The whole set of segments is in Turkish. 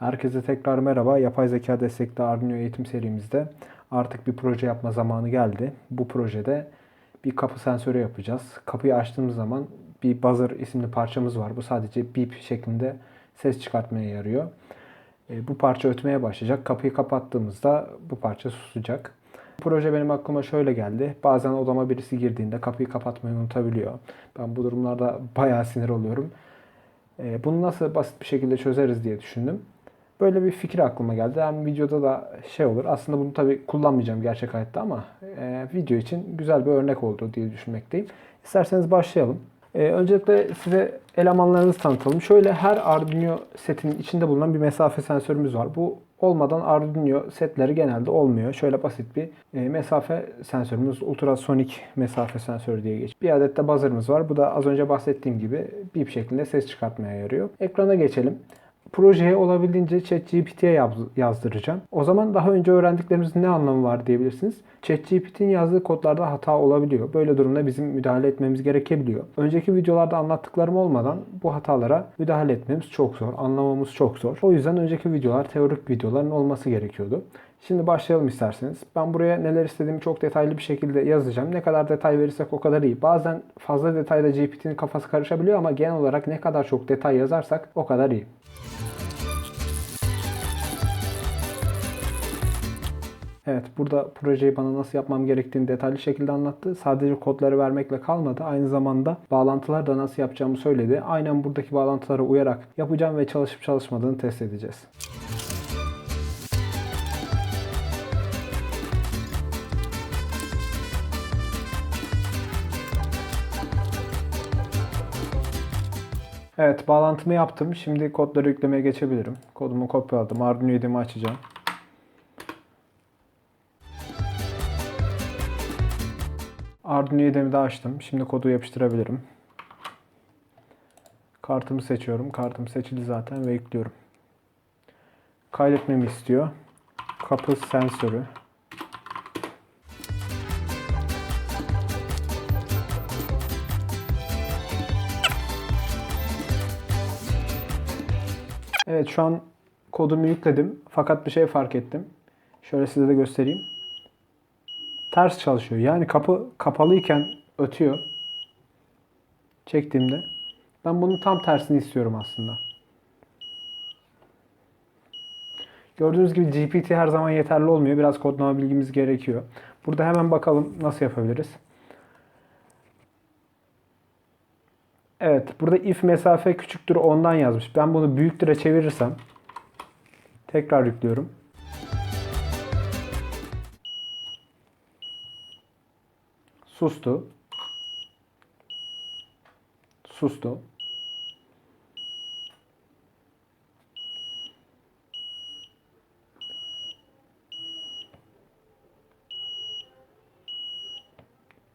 Herkese tekrar merhaba. Yapay zeka destekli Arduino eğitim serimizde artık bir proje yapma zamanı geldi. Bu projede bir kapı sensörü yapacağız. Kapıyı açtığımız zaman bir buzzer isimli parçamız var. Bu sadece beep şeklinde ses çıkartmaya yarıyor. E, Bu parça ötmeye başlayacak. Kapıyı kapattığımızda bu parça susacak. Bu proje benim aklıma şöyle geldi. Bazen odama birisi girdiğinde kapıyı kapatmayı unutabiliyor. Ben bu durumlarda bayağı sinir oluyorum. E, Bunu nasıl basit bir şekilde çözeriz diye düşündüm. Böyle bir fikir aklıma geldi. Hem videoda da şey olur. Aslında bunu tabii kullanmayacağım gerçek hayatta ama e, video için güzel bir örnek oldu diye düşünmekteyim. İsterseniz başlayalım. E, öncelikle size elemanlarımızı tanıtalım. Şöyle her Arduino setinin içinde bulunan bir mesafe sensörümüz var. Bu olmadan Arduino setleri genelde olmuyor. Şöyle basit bir e, mesafe sensörümüz ultrasonik mesafe sensörü diye geçiyor. Bir adet de buzzer'ımız var. Bu da az önce bahsettiğim gibi bir şekilde ses çıkartmaya yarıyor. Ekrana geçelim. Projeye olabildiğince ChatGPT'ye yaz- yazdıracağım. O zaman daha önce öğrendiklerimizin ne anlamı var diyebilirsiniz. ChatGPT'nin yazdığı kodlarda hata olabiliyor. Böyle durumda bizim müdahale etmemiz gerekebiliyor. Önceki videolarda anlattıklarım olmadan bu hatalara müdahale etmemiz çok zor. Anlamamız çok zor. O yüzden önceki videolar teorik videoların olması gerekiyordu. Şimdi başlayalım isterseniz. Ben buraya neler istediğimi çok detaylı bir şekilde yazacağım. Ne kadar detay verirsek o kadar iyi. Bazen fazla detayda GPT'nin kafası karışabiliyor ama genel olarak ne kadar çok detay yazarsak o kadar iyi. Evet, burada projeyi bana nasıl yapmam gerektiğini detaylı şekilde anlattı. Sadece kodları vermekle kalmadı. Aynı zamanda bağlantılar da nasıl yapacağımı söyledi. Aynen buradaki bağlantılara uyarak yapacağım ve çalışıp çalışmadığını test edeceğiz. Evet, bağlantımı yaptım. Şimdi kodları yüklemeye geçebilirim. Kodumu kopyaladım. Arduino IDE'mi açacağım. Arduino IDE'mi de açtım. Şimdi kodu yapıştırabilirim. Kartımı seçiyorum. Kartım seçili zaten ve yüklüyorum. Kaydetmemi istiyor. Kapı sensörü. Evet şu an kodumu yükledim. Fakat bir şey fark ettim. Şöyle size de göstereyim ters çalışıyor. Yani kapı kapalıyken ötüyor. Çektiğimde. Ben bunun tam tersini istiyorum aslında. Gördüğünüz gibi GPT her zaman yeterli olmuyor. Biraz kodlama bilgimiz gerekiyor. Burada hemen bakalım nasıl yapabiliriz. Evet, burada if mesafe küçüktür 10'dan yazmış. Ben bunu büyüktüre çevirirsem tekrar yüklüyorum. Sustu. Sustu.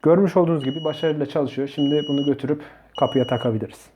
Görmüş olduğunuz gibi başarıyla çalışıyor. Şimdi bunu götürüp kapıya takabiliriz.